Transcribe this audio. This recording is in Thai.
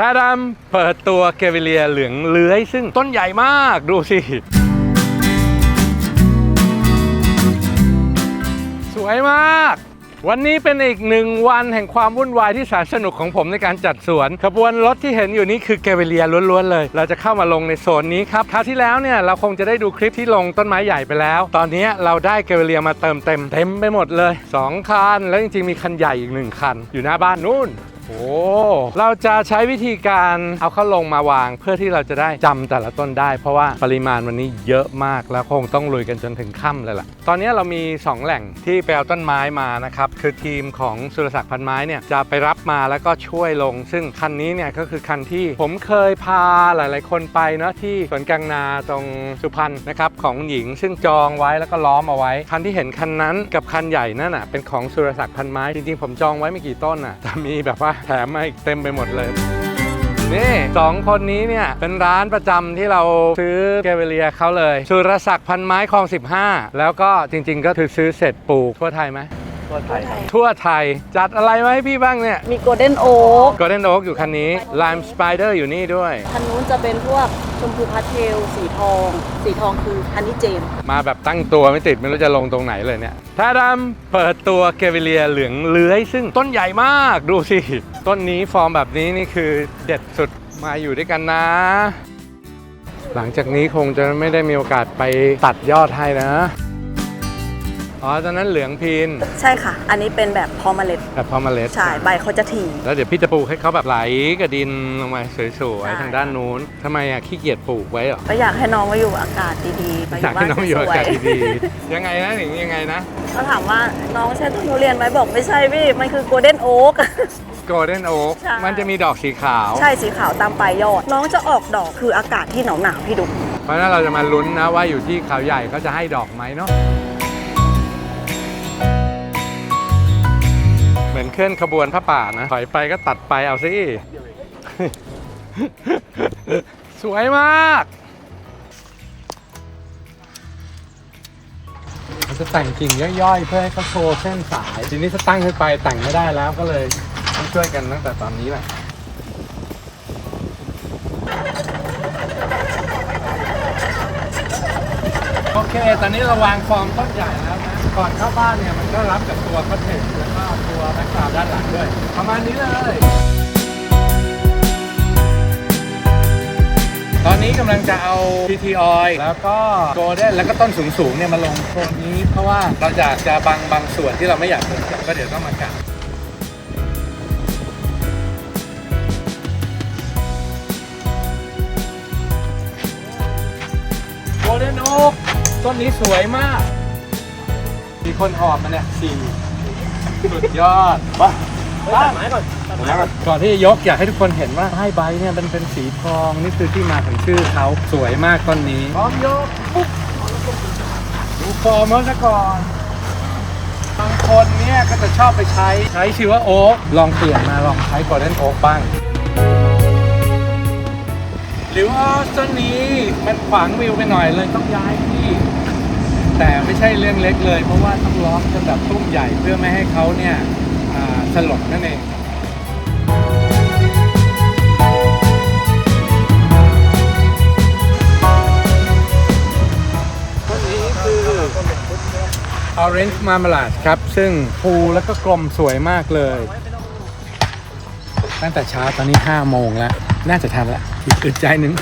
ถ้าดำเปิดตัวเกวิเลียเหลืองเลื้อย ซึ่งต้นใหญ่มากดูสิ สวยมาก วันนี้เป็นอีกหนึ่งวันแห่งความวุ่นวายที่แสนสนุกของผมในการจัดสวน ขบวนรถที่เห็นอยู่นี้คือเกเวเลียล้วนๆเลย เราจะเข้ามาลงในโซนนี้ครับ คราวที่แล้วเนี่ยเราคงจะได้ดูคลิปที่ลงต้นไม้ใหญ่ไปแล้ว ตอนนี้เราได้เกเวเลียมาเติมเต็มเต็มไปหมดเลย 2 คัน แล้วจริงๆมีคันใหญ่อีกหนึ่งคัน อยู่หน้าบ้านนู่น โอ้เราจะใช้วิธีการเอาเข้าลงมาวาง เพื่อที่เราจะได้จำแต่ละต้นได้ เพราะว่าปริมาณวันนี้เยอะมากแล้วคงต้องลุยกันจนถึงค่ำเลยล่ะ ตอนนี้เรามี 2 แหล่งที่ไปเอาต้นไม้มานะครับ คือทีมของสุรศักดิ์พันไม้เนี่ยจะไปรับมาแล้วก็ช่วยลง ซึ่งคันนี้เนี่ยก็คือคันที่ผมเคยพาหลาย ๆ คนไปเนาะที่สวนกลางนาตรงสุพรรณนะครับของหญิง ซึ่งจองไว้แล้วก็ล้อมเอาไว้ คันที่เห็นคันนั้นกับคันใหญ่นั่นน่ะเป็นของสุรศักดิ์พันไม้จริง ๆ ผมจองไว้ไม่กี่ต้นน่ะแต่มีแบบว่าแถมมาอีกเต็มไปหมดเลย นี่สองคนนี้เนี่ย เป็นร้านประจำที่เราซื้อเกเวเลียเขาเลยสุรศักดิ์พันไม้คลอง 15 แล้วก็จริง ๆ ก็คือซื้อเสร็จปลูกทั่วไทยไหม ทั่วไทยทั่วไทยจัดอะไรมาให้พี่บ้างเนี่ยมีโกลเด้นโอ๊กก o เ d นโอ๊กอยู่คันนี้ Lime Spider อยู่นี่ด้วย คันนู้นจะเป็นพวกชมพูพาสเทลสีทอง สีทองคือฮันนี่เจม มาแบบตั้งตัวไม่ติด ไม่รู้จะลงตรงไหนเลยเนี่ยถ้าดำเปิดตัวเกเวเลียเหลืองเลื้อย ซึ่งต้นใหญ่มากดูสิ ต้นนี้ฟอร์มแบบนี้นี่คือเด็ดสุดมาอยู่ด้วยกันนะ หลังจากนี้คงจะไม่ได้มีโอกาสไปตัดยอดให้นะ อ๋อตอนนั้นเหลืองพินใช่ค่ะ อันนี้เป็นแบบพอเมล็ดแบบพอเมาเล็ดใช่ใบเขาจะถี่ แล้วเดี๋ยวพี่จะปลูกให้เขาแบบไหลกับดินลงมาสวยใช่ๆทางด้านนู้นทำไมอะขี้เกียจปลูกไว้เหรอก็อยากให้น้องมาอยู่อากาศดีๆมาออยากยู่บ้าให้นน้องอยู่สอาวยกาศดีๆยังไงนะหนิงยังไงนะๆเขาถามว่าน้องใช่ต้นทุเรียนไหมบอกไม่ใช่พี่มันคือโกลเด้นโอ๊กโกลเด้นโอ๊กใช่มันจะมีดอกสีขาว ใช่สีขาวตามปลายยอด น้องจะออกดอกคืออากาศที่หนาวหนาวๆพี่ดูเพราะฉะนั้นเราจะมาลุ้นนะว่าอยู่ที่เขาใหญ่เขาจะให้ดอกไหมเนาะ มือนเคลื่อนขบวนพระป่านะ ถอยไปก็ตัดไปเอาสิสวยมากมันจะแต่งกิ่งย่อยๆ เพื่อให้เขาโชว์เส้นสาย ทีนี้ถ้าตั้งขึ้นไปแต่งไม่ได้แล้วก็เลยต้องช่วยกันตั้งแต่ตอนนี้แหละ เค ตอนนี้เราวางฟอร์มต้นใหญ่แล้วนะก่อนเข้าบ้านเนี่ยมันก็รับกับตัวคอนเทนต์แล้วก็ตัวแบ็กกราวด์ด้านหลังด้วย ประมาณนี้เลย ตอนนี้กำลังจะเอา PT Oil แล้วก็ Golden แล้วก็ต้นสูงๆเนี่ยมาลงโซนนี้ เพราะว่าเราอยากจะบางบางส่วนที่เราไม่อยากลงก็เดี๋ยวต้องมากัดโกลเด้นโอ๊ก ต้นนี้สวยมาก มีคนหอบมาเนี่ยสี่สุดยอดว้าตัดไม้ก่อนก่อนที่จะยกอยากให้ทุกคนเห็นว่าใต้ใบเนี่ยมันเป็นสีทองนี่คือที่มาของชื่อเขาสวยมากต้นนี้พร้อมยกปุ๊บดูฟอร์มเขาซะก่อนบางคนเนี่ยก็จะชอบไปใช้ใช้ชื่อว่าโอ๊กลองเปลี่ยนมาลองใช้โกลเด้นโอ๊กบ้าง หรือว่าต้นนี้มันขวางวิวไปหน่อยเลยต้องย้ายที่ แต่ไม่ใช่เรื่องเล็กเลย เพราะว่าต้องล้อมจนแบบตุ้มใหญ่เพื่อไม่ให้เขาเนี่ยสลบนั่นเองต้นนี้คือ Orange Marmalade ครับ ซึ่งฟูแล้วก็กลมสวยมากเลย ตั้งแต่เช้าตอนนี้ 5 โมงแล้ว น่าจะทันละอีกอึดใจหนึ่ง